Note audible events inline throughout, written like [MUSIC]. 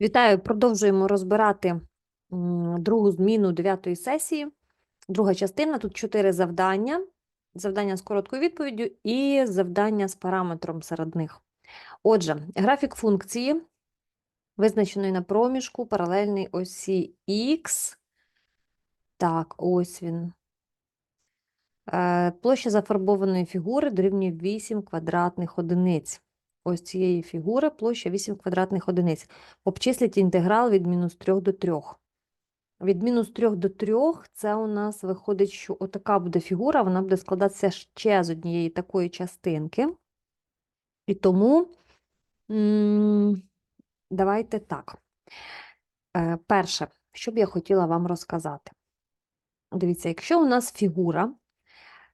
Вітаю, продовжуємо розбирати другу зміну дев'ятої сесії. Друга частина. Тут чотири завдання: завдання з короткою відповіддю і завдання з параметром серед них. Отже, графік функції, визначеної на проміжку паралельній осі Х. Так, ось він. Е, Площа зафарбованої фігури дорівнює 8 квадратних одиниць. Ось цієї фігури площа 8 квадратних одиниць. Обчисліть інтеграл від мінус 3 до 3. Від мінус 3 до 3 це у нас виходить, що отака буде фігура, вона буде складатися ще з однієї такої частинки. І тому давайте так. Е, Перше, що б я хотіла вам розказати. Дивіться, якщо у нас фігура,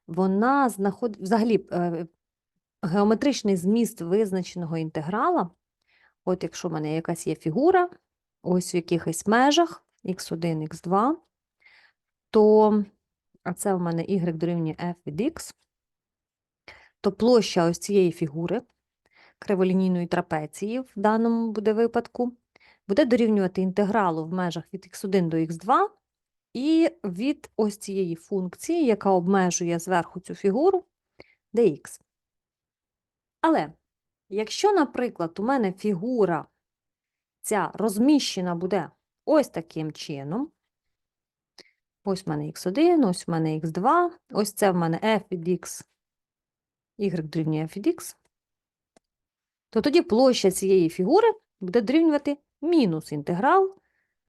вона знаходить взагалі е, геометричний зміст визначеного інтеграла, от якщо в мене якась є фігура, ось в якихось межах x1, x2, то а це в мене y дорівнює f від x, то площа ось цієї фігури, криволінійної трапеції в даному буде випадку, буде дорівнювати інтегралу в межах від x1 до x2 і від ось цієї функції, яка обмежує зверху цю фігуру, dx. Але якщо, наприклад, у мене фігура ця розміщена буде ось таким чином, ось в мене x1, ось в мене x2, ось це в мене f від x, y дорівнює f від x, то тоді площа цієї фігури буде дорівнювати мінус інтеграл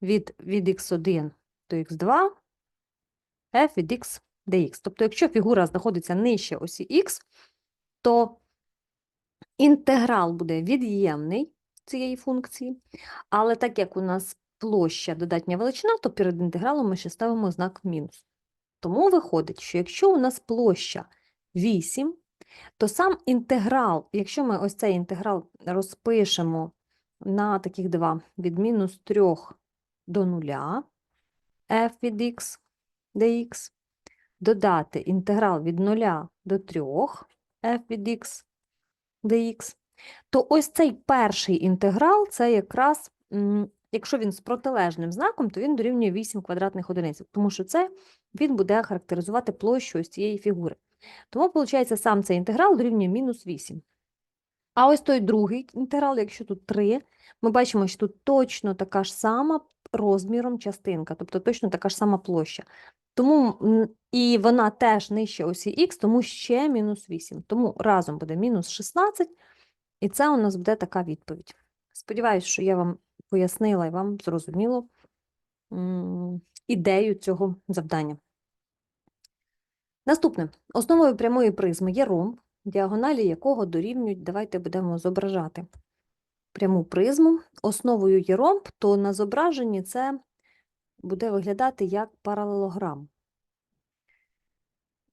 від, від x1 до x2, f від x dx. Тобто, якщо фігура знаходиться нижче осі x, то інтеграл буде від'ємний цієї функції, але так як у нас площа додатня величина, то перед інтегралом ми ще ставимо знак мінус. Тому виходить, що якщо у нас площа 8, то сам інтеграл, якщо ми ось цей інтеграл розпишемо на таких два, від мінус 3 до 0, f від x dx, додати інтеграл від 0 до 3, f від x dx, то ось цей перший інтеграл, це якраз, якщо він з протилежним знаком, то він дорівнює 8 квадратних одиниць, тому що це він буде характеризувати площу ось цієї фігури. Тому, виходить, сам цей інтеграл дорівнює мінус 8. А ось той другий інтеграл, якщо тут 3, ми бачимо, що тут точно така ж сама розміром частинка, тобто точно така ж сама площа. Тому і вона теж нижче осі х, тому ще мінус 8. Тому разом буде мінус 16, і це у нас буде така відповідь. Сподіваюсь, що я вам пояснила і вам зрозуміло ідею цього завдання. Наступне. Основою прямої призми є ромб, діагоналі якого дорівнюють, давайте будемо зображати пряму призму. Основою є ромб, то на зображенні це буде виглядати як паралелограм.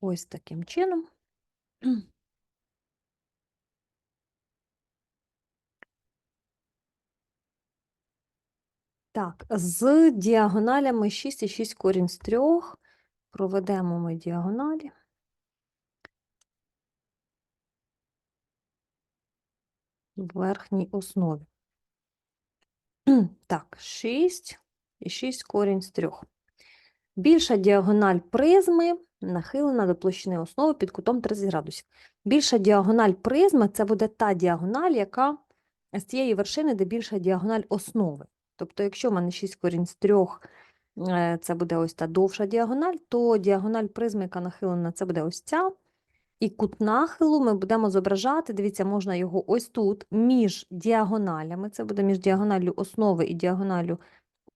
Ось таким чином. Так, з діагоналями 6 і 6 корінь з 3 проведемо ми діагоналі. в верхній основі. Так, 6 і 6 корінь з 3. Більша діагональ призми нахилена до площини основи під кутом 30 градусів. Більша діагональ призми – це буде та діагональ, яка з цієї вершини, де більша діагональ основи. Тобто, якщо в мене 6 корінь з 3, це буде ось та довша діагональ, то діагональ призми, яка нахилена, це буде ось ця. І кут нахилу ми будемо зображати, дивіться, можна його ось тут, між діагоналями, це буде між діагоналлю основи і діагоналлю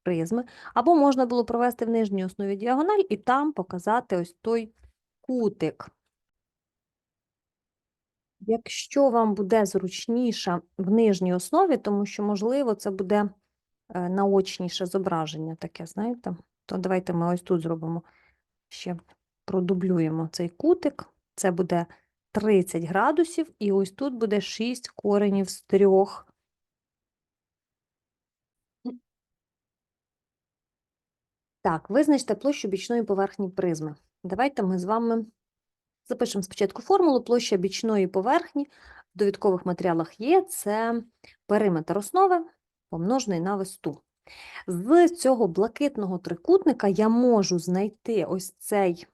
призми, або можна було провести в нижній основі діагональ і там показати ось той кутик. Якщо вам буде зручніше в нижній основі, тому що, можливо, це буде е, наочніше зображення таке, знаєте, то давайте ми ось тут зробимо ще продублюємо цей кутик. Це буде 30 градусів, і ось тут буде 6 коренів з 3. Так, визначте площу бічної поверхні призми. Давайте ми з вами запишемо спочатку формулу. Площа бічної поверхні в довідкових матеріалах є, це периметр основи, помножений на висоту. З цього блакитного трикутника я можу знайти ось цей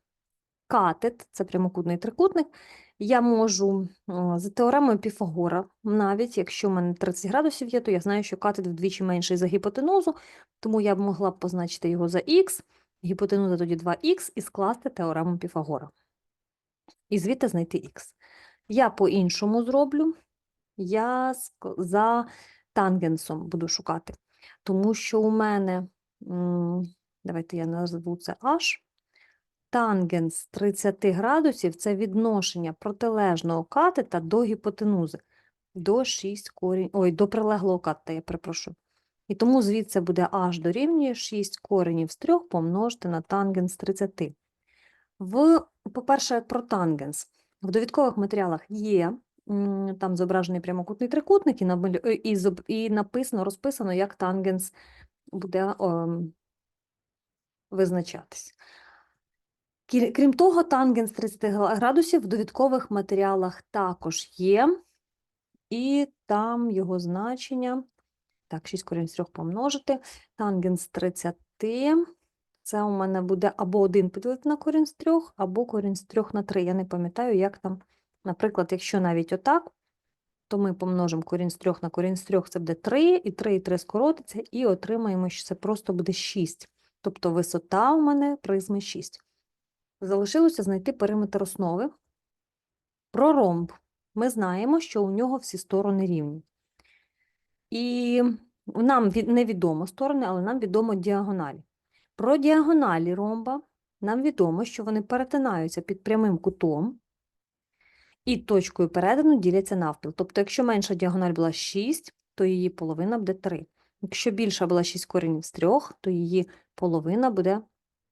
катет, це прямокутний трикутник. Я можу за теоремою Піфагора, навіть якщо в мене 30 градусів є, то я знаю, що катет вдвічі менший за гіпотенузу, тому я б могла б позначити його за х, гіпотенуза тоді 2х і скласти теорему Піфагора. І звідти знайти х. Я по-іншому зроблю, я за тангенсом буду шукати, тому що у мене, давайте я назву це h, тангенс 30 градусів – це відношення протилежного катета до гіпотенузи, до 6 корінь, ой, до прилеглого катета, я перепрошую. І тому звідси буде h дорівнює 6 коренів з 3 помножити на тангенс 30. В, по-перше, про тангенс. В довідкових матеріалах є там зображений прямокутний трикутник і, е, і, і написано, розписано, як тангенс буде ем, визначатись. Крім того, тангенс 30 градусів в довідкових матеріалах також є, і там його значення, так, 6 корінь з 3 помножити, тангенс 30, це у мене буде або 1 поділити на корінь з 3, або корінь з 3 на 3. Я не пам'ятаю, як там, наприклад, якщо навіть отак, то ми помножимо корінь з 3 на корінь з 3, це буде 3, і 3 і 3 скоротиться, і отримаємо, що це просто буде 6. Тобто висота у мене призми 6. Залишилося знайти периметр основи. Про ромб ми знаємо, що у нього всі сторони рівні. І нам від- невідомо сторони, але нам відомо діагоналі. Про діагоналі ромба нам відомо, що вони перетинаються під прямим кутом і точкою перетину діляться навпіл. Тобто, якщо менша діагональ була 6, то її половина буде 3. Якщо більша була 6 коренів з 3, то її половина буде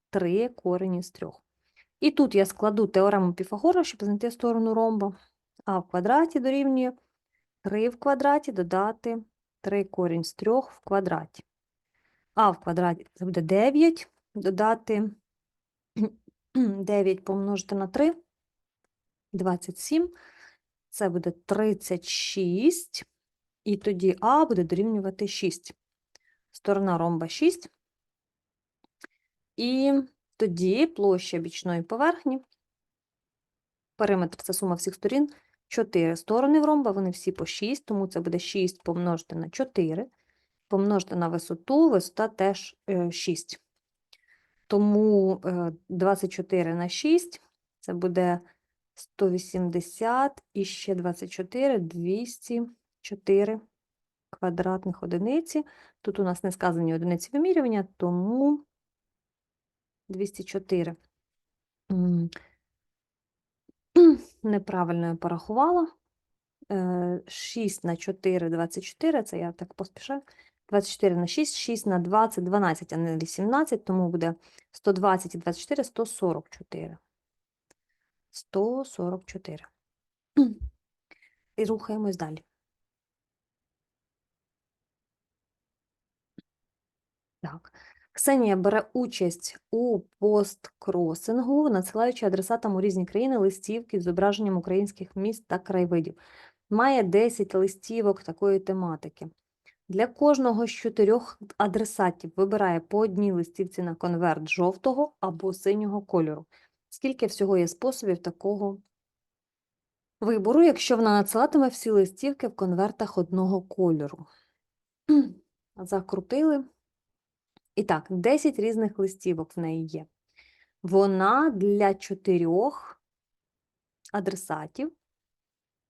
3 корені з 3. І тут я складу теорему Піфагора, щоб знайти сторону ромба. А в квадраті дорівнює 3 в квадраті додати 3 корінь з 3 в квадраті. А в квадраті це буде 9, додати 9 [CLEARS THROAT] помножити на 3, 27. Це буде 36. І тоді А буде дорівнювати 6. Сторона ромба 6. І тоді площа бічної поверхні. Периметр це сума всіх сторін. 4 сторони в ромба, вони всі по 6, тому це буде 6 помножити на 4. Помножити на висоту, висота теж е, 6. Тому е, 24 на 6 це буде 180 і ще 24, 204 квадратних одиниці. Тут у нас не сказані одиниці вимірювання, тому 204. [CLEARS THROAT] Неправильно я порахувала. Е, 6 на 4, 24, це я так поспішаю. 24 на 6, 6 на 20, 12, а не 18, тому буде 120 і 24, 144. 144. І рухаємось далі. Так. Ксенія бере участь у посткросингу, надсилаючи адресатам у різні країни листівки з зображенням українських міст та краєвидів. Має 10 листівок такої тематики. Для кожного з чотирьох адресатів вибирає по одній листівці на конверт жовтого або синього кольору. Скільки всього є способів такого вибору, якщо вона надсилатиме всі листівки в конвертах одного кольору? [CLEARS THROAT] Закрутили. І так, 10 різних листівок в неї є. Вона для чотирьох адресатів.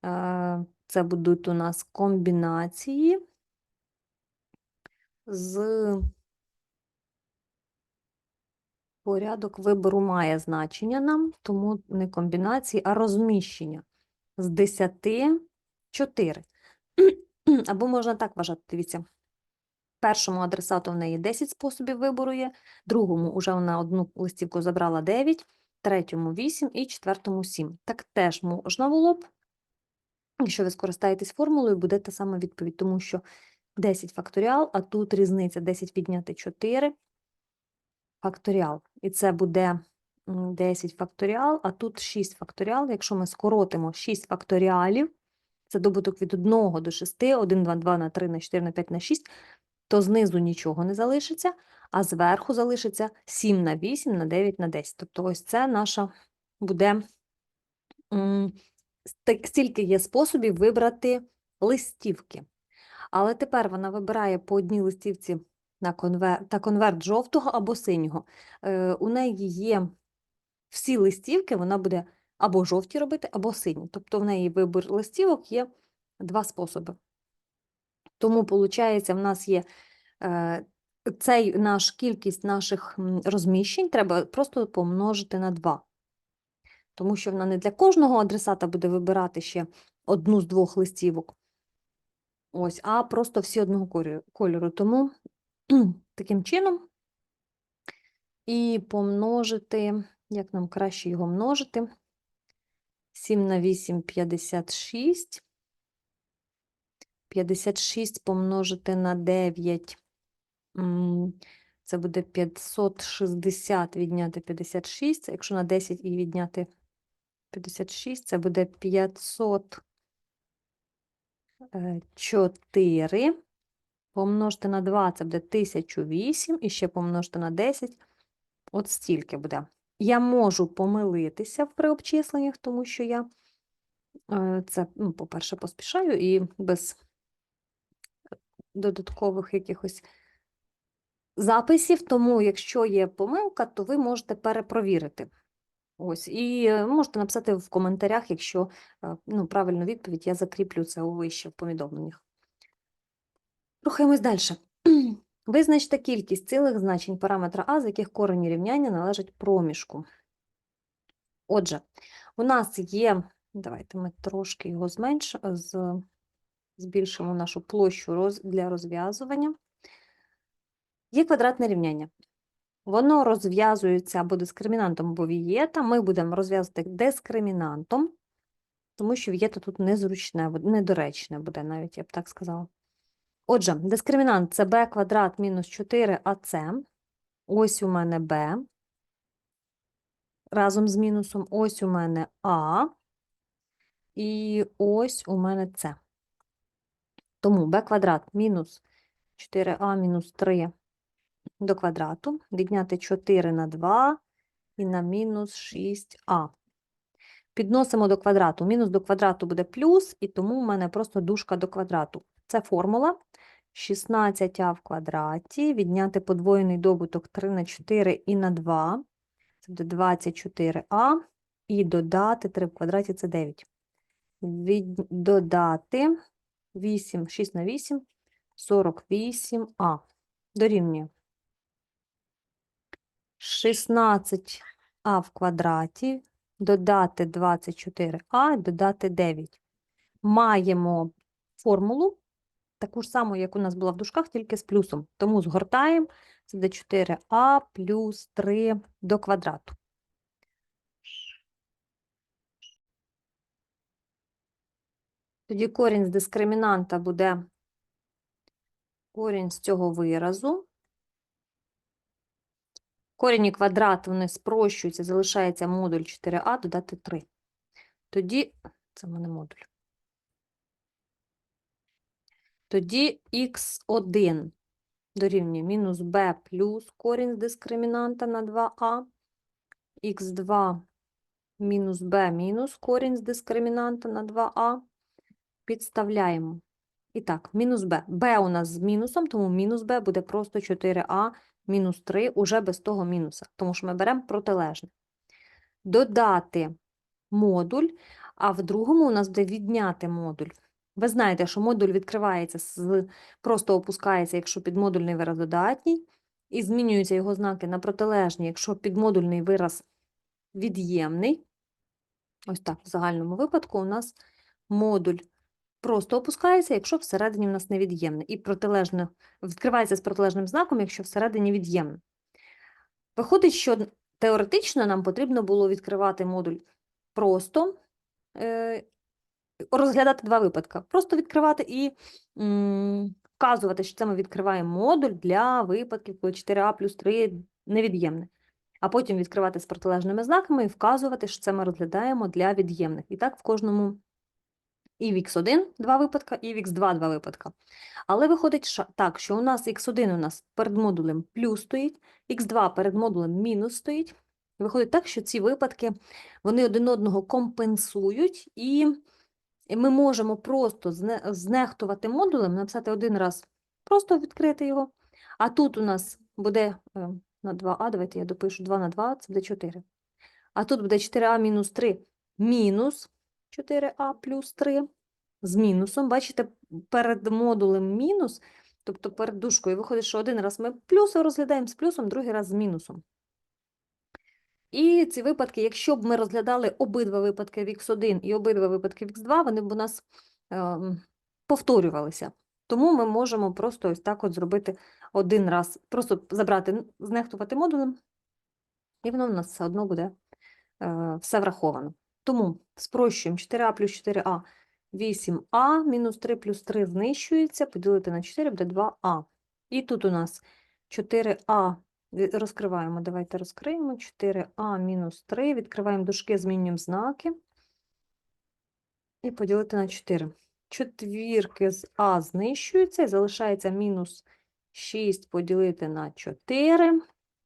Е, Це будуть у нас комбінації з порядок вибору має значення нам, тому не комбінації, а розміщення. З 10 4. [CLEARS THROAT] Або можна так вважати, дивіться. Першому адресату в неї 10 способів вибору є, другому вже вона одну листівку забрала 9, третьому 8 і четвертому 7. Так теж можна було б, якщо ви скористаєтесь формулою, буде та сама відповідь, тому що 10 факторіал, а тут різниця 10 відняти 4 факторіал. І це буде 10 факторіал, а тут 6 факторіал. Якщо ми скоротимо 6 факторіалів, це добуток від 1 до 6, 1, 2, 2 на 3, на 4, на 5, на 6, то знизу нічого не залишиться, а зверху залишиться 7 на 8, на 9, на 10. Тобто ось це наша буде, стільки є способів вибрати листівки. Але тепер вона вибирає по одній листівці на конвер... та конверт жовтого або синього. Е, у неї є всі листівки, вона буде або жовті робити, або сині. Тобто в неї вибір листівок є два способи. Тому, виходить, в нас є е, цей наш кількість наших розміщень треба просто помножити на 2. Тому що вона не для кожного адресата буде вибирати ще одну з двох листівок. Ось, а просто всі одного кольору-. Тому [CLEARS THROAT] таким чином і помножити, як нам краще його множити? 7 на 8 – 56. 56 помножити на 9. Це буде 560 відняти 56. Якщо на 10 і відняти 56, це буде 504. Помножити на 2, це буде 1008. І ще помножити на 10. От стільки буде. Я можу помилитися при обчисленнях, тому що я е, це, ну, по-перше, поспішаю і без додаткових якихось записів. Тому, якщо є помилка, то ви можете перепровірити. Ось, і е, можете написати в коментарях, якщо е, ну, правильну відповідь, я закріплю це у вище в повідомленнях. Рухаємось далі. [CLEARS THROAT] Визначте кількість цілих значень параметра А, з яких корені рівняння належать проміжку. Отже, у нас є, давайте ми трошки його зменшимо, збільшимо нашу площу для розв'язування. Є квадратне рівняння. Воно розв'язується або дискримінантом, або вієта. Ми будемо розв'язувати дискримінантом, тому що вієта тут незручне, недоречне буде, навіть я б так сказала. Отже, дискримінант це b квадрат мінус 4ac. Ось у мене b. Разом з мінусом. Ось у мене а. І ось у мене c. Тому b квадрат мінус 4а мінус 3 до квадрату. Відняти 4 на 2 і на мінус 6а. Підносимо до квадрату. Мінус до квадрату буде плюс, і тому у мене просто дужка до квадрату. Це формула. 16а в квадраті, відняти подвоєний добуток 3 на 4 і на 2. Це буде 24а. І додати 3 в квадраті це 9. Від... Додати 8, 6 на 8, 48а. Дорівнює 16а в квадраті, додати 24а, додати 9. Маємо формулу, таку ж саму, як у нас була в дужках, тільки з плюсом. Тому згортаємо, це буде 4а плюс 3 до квадрату. Тоді корінь з дискримінанта буде корінь з цього виразу. Корінь і квадрат вони спрощуються, залишається модуль 4а, додати 3. Тоді, це в мене модуль. Тоді х1 дорівнює мінус b плюс корінь з дискримінанта на 2а, х2 мінус b мінус корінь з дискримінанта на 2а. Підставляємо. І так, мінус b. b у нас з мінусом, тому мінус b буде просто 4а мінус 3 уже без того мінуса, тому що ми беремо протилежне. Додати модуль, а в другому у нас буде відняти модуль. Ви знаєте, що модуль відкривається, просто опускається, якщо підмодульний вираз додатній, і змінюються його знаки на протилежні, якщо підмодульний вираз від'ємний. Ось так, в загальному випадку у нас модуль просто опускається, якщо всередині у нас невід'ємне. І протилежне відкривається з протилежним знаком, якщо всередині від'ємне. Виходить, що теоретично нам потрібно було відкривати модуль просто, е, розглядати два випадки. Просто відкривати і вказувати, що це ми відкриваємо модуль для випадків, коли 4а плюс 3 невід'ємне. А потім відкривати з протилежними знаками і вказувати, що це ми розглядаємо для від'ємних. І так в кожному І в х1 два випадка, і в х2 два випадка. Але виходить так, що у нас х1 у нас перед модулем плюс стоїть, х2 перед модулем мінус стоїть. Виходить так, що ці випадки вони один одного компенсують, і і ми можемо просто знехтувати модулем, написати один раз, просто відкрити його. А тут у нас буде е, на 2а, давайте я допишу 2 на 2, це буде 4. А тут буде 4а мінус 3 мінус 4а плюс 3 з мінусом. Бачите, перед модулем мінус, тобто перед дужкою, виходить, що один раз ми плюс розглядаємо з плюсом, другий раз з мінусом. І ці випадки, якщо б ми розглядали обидва випадки в х1 і обидва випадки в х2, вони б у нас ем, повторювалися. Тому ми можемо просто ось так от зробити один раз, просто забрати, знехтувати модулем, і воно в нас все одно буде е, все враховано. Тому спрощуємо 4а плюс 4а 8а, мінус 3 плюс 3 знищується, поділити на 4 буде 2а. І тут у нас 4а, розкриваємо, давайте розкриємо, 4а мінус 3, відкриваємо дужки, змінюємо знаки. І поділити на 4. Четвірки з а знищуються, і залишається мінус 6 поділити на 4.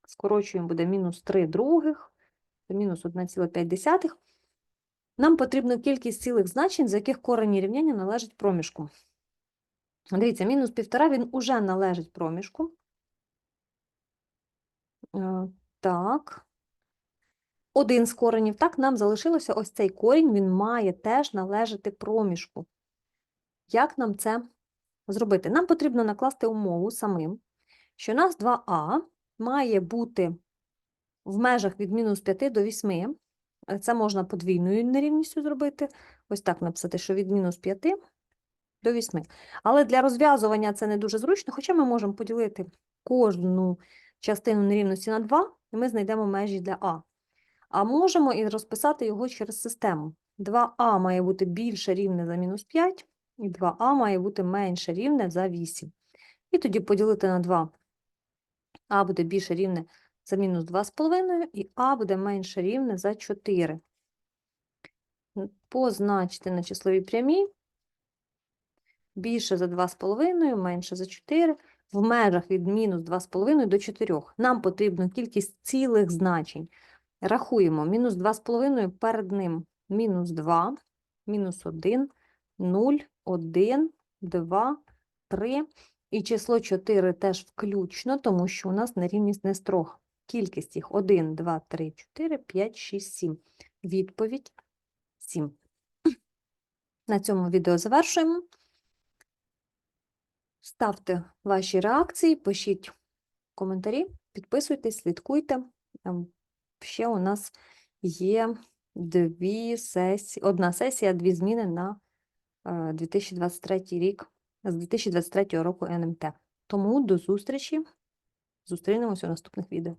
Скорочуємо, буде мінус 3 других, мінус 1,5. Нам потрібна кількість цілих значень, з яких корені рівняння належать проміжку. Дивіться, мінус 1,5 він уже належить проміжку. Е, Так. Один з коренів. Так, нам залишилося ось цей корінь, він має теж належати проміжку. Як нам це зробити? Нам потрібно накласти умову самим, що у нас 2а має бути в межах від мінус 5 до 8. Е, Це можна подвійною нерівністю зробити. Ось так написати, що від мінус 5 до 8. Але для розв'язування це не дуже зручно, хоча ми можемо поділити кожну частину нерівності на 2, і ми знайдемо межі для а. А можемо і розписати його через систему. 2а має бути більше рівне за мінус 5, і 2а має бути менше рівне за 8. І тоді поділити на 2. а буде більше рівне за мінус 2,5, і а буде менше рівне за 4. Позначити на числовій прямій більше за 2,5, менше за 4, в межах від мінус 2,5 до 4. Нам потрібна кількість цілих значень. Рахуємо, мінус 2,5 перед ним мінус 2, мінус 1, 0, 1, 2, 3. І число 4 теж включно, тому що у нас нерівність не строг. Кількість їх 1, 2, 3, 4, 5, 6, 7. Відповідь 7. [CLEARS THROAT] На цьому відео завершуємо. Ставте ваші реакції, пишіть коментарі, підписуйтесь, слідкуйте. Ем, Ще у нас є дві сесії, одна сесія, дві зміни на е, 2023 рік, з 2023 року НМТ. Тому до зустрічі. Зустрінемося у наступних відео.